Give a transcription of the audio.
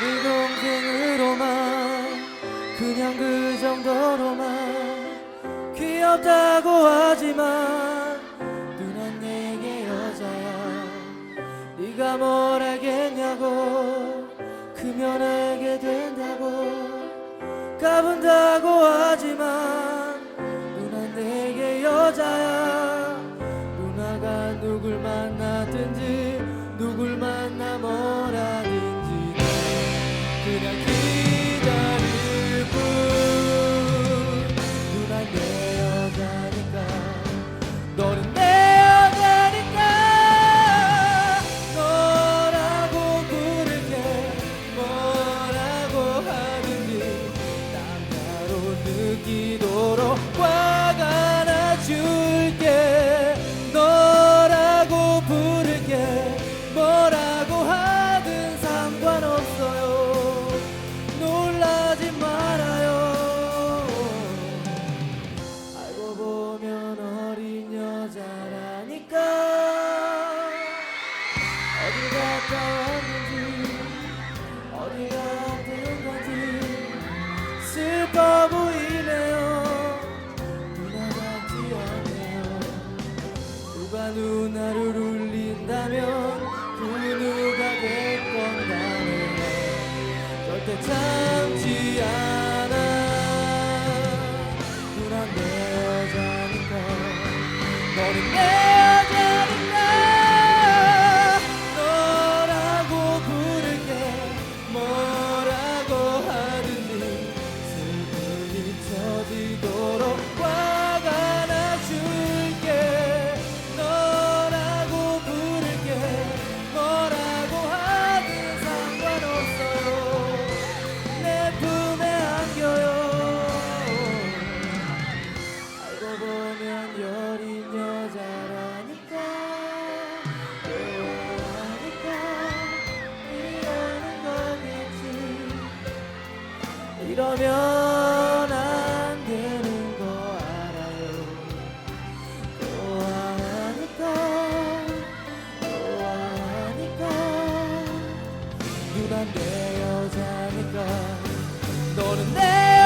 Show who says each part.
Speaker 1: 나를 동생으로만 그냥 그 정도로만 귀엽다고 하지만 누난 내게 여자야 네가 뭘 알겠냐고 알게 된다고 까분다고 하지만 누난 내게 여자야 슬퍼 보이네요. 누나 같지 않네요. 누가 누나를 울린다면 그 누가 됐건 간에 절대 참지 않아. 누나 내 여자니까 너는 내 이러면 안 되는 거 알아요. 좋아하니까 좋아하니까. 누난 내 여자니까 너는 내